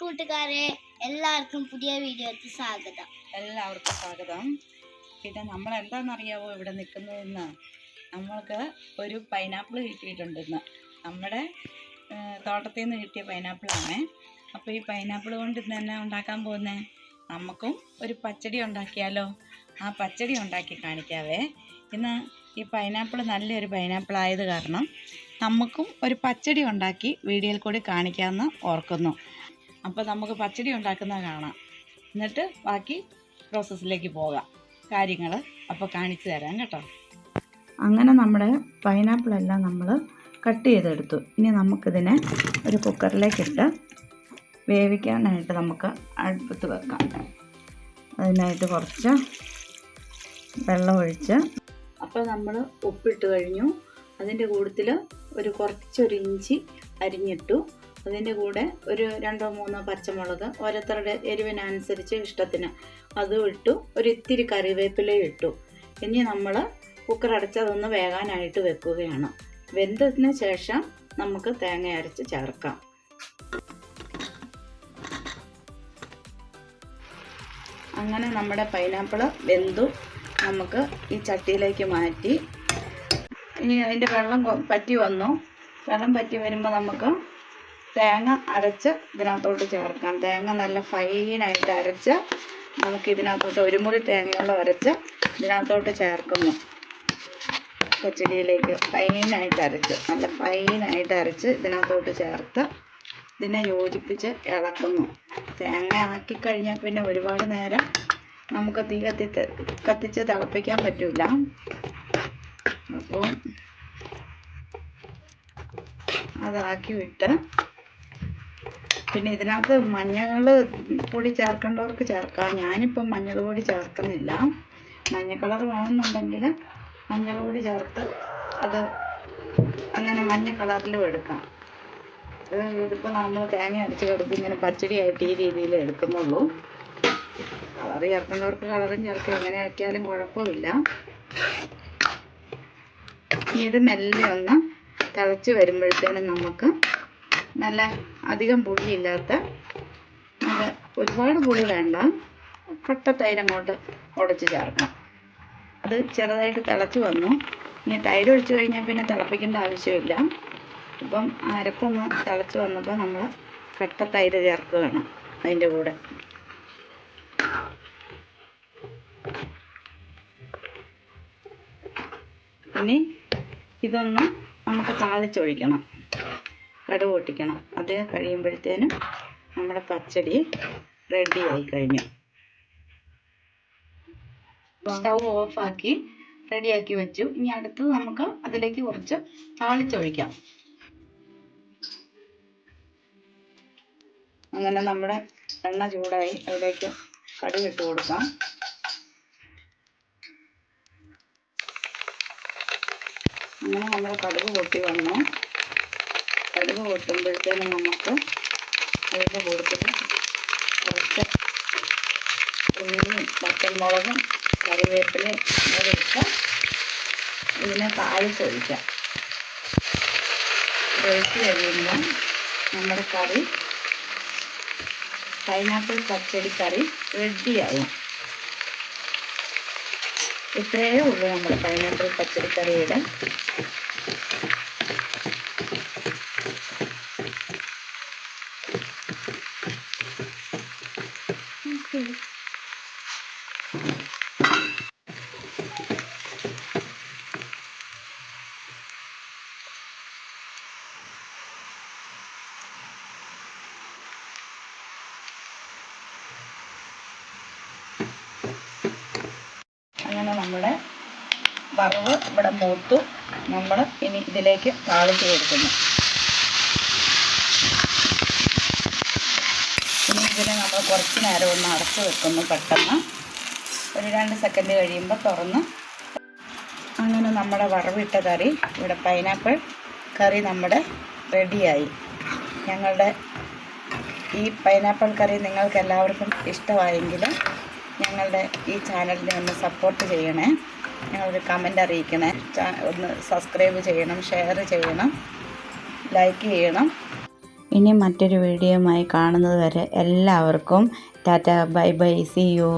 കൂട്ടുകാരെ എല്ലാവർക്കും പുതിയ വീഡിയോയ്ക്ക് സ്വാഗതം. എല്ലാവർക്കും സ്വാഗതം. പിന്നെ നമ്മൾ എന്താണെന്നറിയാവോ ഇവിടെ നിൽക്കുന്നതെന്ന്? നമ്മൾക്ക് ഒരു പൈനാപ്പിൾ കിട്ടിയിട്ടുണ്ട് ഇന്ന്. നമ്മുടെ തോട്ടത്തിൽ നിന്ന് കിട്ടിയ പൈനാപ്പിളാണ് അപ്പോൾ ഈ പൈനാപ്പിൾ കൊണ്ട് ഇന്ന് തന്നെ ഉണ്ടാക്കാൻ പോകുന്നത് നമുക്കും ഒരു പച്ചടി ഉണ്ടാക്കിയാലോ? ആ പച്ചടി ഉണ്ടാക്കി കാണിക്കാവേ. ഇന്ന് ഈ പൈനാപ്പിൾ നല്ലൊരു പൈനാപ്പിൾ ആയത് കാരണം നമുക്കും ഒരു പച്ചടി ഉണ്ടാക്കി വീഡിയോയിൽ കൂടി കാണിക്കാമെന്ന് ഓർക്കുന്നു. അപ്പോൾ നമുക്ക് പച്ചടി ഉണ്ടാക്കുന്നത് കാണാം. എന്നിട്ട് ബാക്കി പ്രോസസ്സിലേക്ക് പോകാം. കാര്യങ്ങൾ അപ്പോൾ കാണിച്ചു തരാം കേട്ടോ. അങ്ങനെ നമ്മുടെ പൈനാപ്പിൾ എല്ലാം നമ്മൾ കട്ട് ചെയ്തെടുത്തു. ഇനി നമുക്കിതിനെ ഒരു കുക്കറിലേക്കിട്ട് വേവിക്കാനായിട്ട് നമുക്ക് അടുപ്പത്ത് വെക്കാം. അതിനായിട്ട് കുറച്ച് വെള്ളം ഒഴിച്ച് അപ്പോൾ നമ്മൾ ഉപ്പിട്ട് കഴിഞ്ഞു. അതിന്റെ കൂട്ടത്തിൽ ഒരു കുറച്ചൊരു ഇഞ്ചി അരിഞ്ഞിട്ടു അതിന്റെ കൂടെ ഒരു രണ്ടോ മൂന്നോ പച്ചമുളക് ഓരോരുത്തരുടെ എരിവിനനുസരിച്ച് ഇഷ്ടത്തിന്. അതും ഇട്ടു ഒരു ഇത്തിരി കറിവേപ്പിലയും ഇട്ടു. ഇനി നമ്മൾ കുക്കർ അടച്ച് അതൊന്ന് വേകാനായിട്ട് വെക്കുകയാണ്. വെന്തതിന് ശേഷം നമുക്ക് തേങ്ങ അരച്ച് ചേർക്കാം. അങ്ങനെ നമ്മുടെ പൈനാപ്പിൾ വെന്തു. നമുക്ക് ഈ ചട്ടിയിലേക്ക് മാറ്റി. ഇനി അതിന്റെ വെള്ളം പറ്റി വന്നു. വെള്ളം പറ്റി വരുമ്പോൾ നമുക്ക് തേങ്ങ അരച്ച് ഇതിനകത്തോട്ട് ചേർക്കാം. തേങ്ങ നല്ല ഫൈനായിട്ട് അരച്ച് നമുക്ക് ഇതിനകത്തോട്ട് ഒരു മുറി തേങ്ങയോളം അരച്ച് ഇതിനകത്തോട്ട് ചേർക്കുന്നു. പച്ചടിയിലേക്ക് ഫൈനായിട്ട് അരച്ച് നല്ല ഫൈനായിട്ട് അരച്ച് ഇതിനകത്തോട്ട് ചേർത്ത് ഇതിനെ യോജിപ്പിച്ച് ഇളക്കുന്നു. തേങ്ങ ആക്കി കഴിഞ്ഞാൽ പിന്നെ ഒരുപാട് നേരം നമുക്ക് തീ കത്തി കത്തിച്ച് തിളപ്പിക്കാൻ പറ്റില്ല അപ്പോൾ അതാക്കി വിട്ട് പിന്നെ ഇതിനകത്ത് മഞ്ഞൾ പൊടി ചേർക്കേണ്ടവർക്ക് ചേർക്കാം. ഞാനിപ്പം മഞ്ഞൾ പൊടി ചേർക്കുന്നില്ല. മഞ്ഞ കളർ വേണമെന്നുണ്ടെങ്കിൽ മഞ്ഞൾ പൊടി ചേർത്ത് അത് അങ്ങനെ മഞ്ഞ കളറിലും എടുക്കാം. ഇത് ഇതിപ്പോൾ നമ്മൾ തേങ്ങ അരച്ച് കിടക്കും ഇങ്ങനെ പച്ചടിയായിട്ട് ഈ രീതിയിൽ എടുക്കുന്നുള്ളൂ. കളർ ചേർക്കുന്നവർക്ക് കളറും ചേർക്കാം. എങ്ങനെ ആക്കിയാലും കുഴപ്പമില്ല. ഇത് മെല്ലെ ഒന്ന് തിളച്ച് വരുമ്പോഴത്തേനും നമുക്ക് നല്ല അധികം പുളിയില്ലാത്ത നല്ല ഒരുപാട് പുളി വേണ്ട. കട്ട തൈര് അങ്ങോട്ട് ഉടച്ച് ചേർക്കണം. അത് ചെറുതായിട്ട് തിളച്ച് വന്നു. ഇനി തൈര് ഒഴിച്ച് കഴിഞ്ഞാൽ പിന്നെ തിളപ്പിക്കേണ്ട ആവശ്യമില്ല. ഇപ്പം അരപ്പൊന്ന് തിളച്ച് വന്നപ്പോൾ നമ്മൾ കട്ട തൈര് ചേർക്കുകയാണ് അതിന്റെ കൂടെ. ഇനി ഇതൊന്ന് നമുക്ക് താളിച്ചൊഴിക്കണം. കടുക് പൊട്ടിക്കണം. അത് കഴിയുമ്പോഴത്തേനും നമ്മുടെ പച്ചടി റെഡി ആയി കഴിഞ്ഞു. സ്റ്റൗ ഓഫാക്കി റെഡിയാക്കി വെച്ചു. ഇനി അടുത്തത് നമുക്ക് അതിലേക്ക് കുറച്ച് താളിച്ചൊഴിക്കാം. അങ്ങനെ നമ്മുടെ എണ്ണ ചൂടായി. അതിലേക്ക് കടുക് ഇട്ട് കൊടുക്കാം. അങ്ങനെ നമ്മുടെ കടുക് പൊട്ടി വന്നു. കടുക് പൊട്ടുമ്പോഴത്തേനും നമുക്ക് അതിന്റെ കൂട്ടത്തിൽ കുറച്ച് ഉള്ളിയും പച്ചമുളകും കറിവേപ്പിലയും കൂടെ ഇട്ട് ഇതിനെ താളിച്ചൊഴിക്കാം ഒഴിച്ച് കഴിയുമ്പോൾ നമ്മുടെ കറി പൈനാപ്പിൾ പച്ചടി കറി റെഡിയാവും. ഇത്രയേ ഉള്ളൂ നമ്മുടെ പൈനാപ്പിൾ പച്ചടി കറിയുടെ അങ്ങനെ നമ്മുടെ വറവ് ഇവിടെ മൂത്തു. നമ്മൾ ഇനി ഇതിലേക്ക് താളിച്ച് കൊടുക്കുന്നു ഇനി ഇതിനെ നമ്മൾ കുറച്ച് നേരം ഒന്ന് അടച്ച് വെക്കുന്നു പെട്ടെന്ന്. ഒരു രണ്ട് സെക്കൻഡ് കഴിയുമ്പോൾ തുറന്ന്. അങ്ങനെ നമ്മുടെ വറവിട്ട കറി ഇവിടെ പൈനാപ്പിൾ കറി നമ്മുടെ റെഡിയായി. ഞങ്ങളുടെ ഈ പൈനാപ്പിൾ കറി നിങ്ങൾക്ക് എല്ലാവർക്കും ഇഷ്ടമായെങ്കിൽ ഞങ്ങളുടെ ഈ ചാനലിനെ ഒന്ന് സപ്പോർട്ട് ചെയ്യണേ. ഞങ്ങളൊരു കമന്റ് അറിയിക്കണേ. ഒന്ന് സബ്സ്ക്രൈബ് ചെയ്യണം ഷെയർ ചെയ്യണം ലൈക്ക് ചെയ്യണം. ഇനി മറ്റൊരു വീഡിയോയുമായി കാണുന്നത് വരെ എല്ലാവർക്കും tata bye bye see you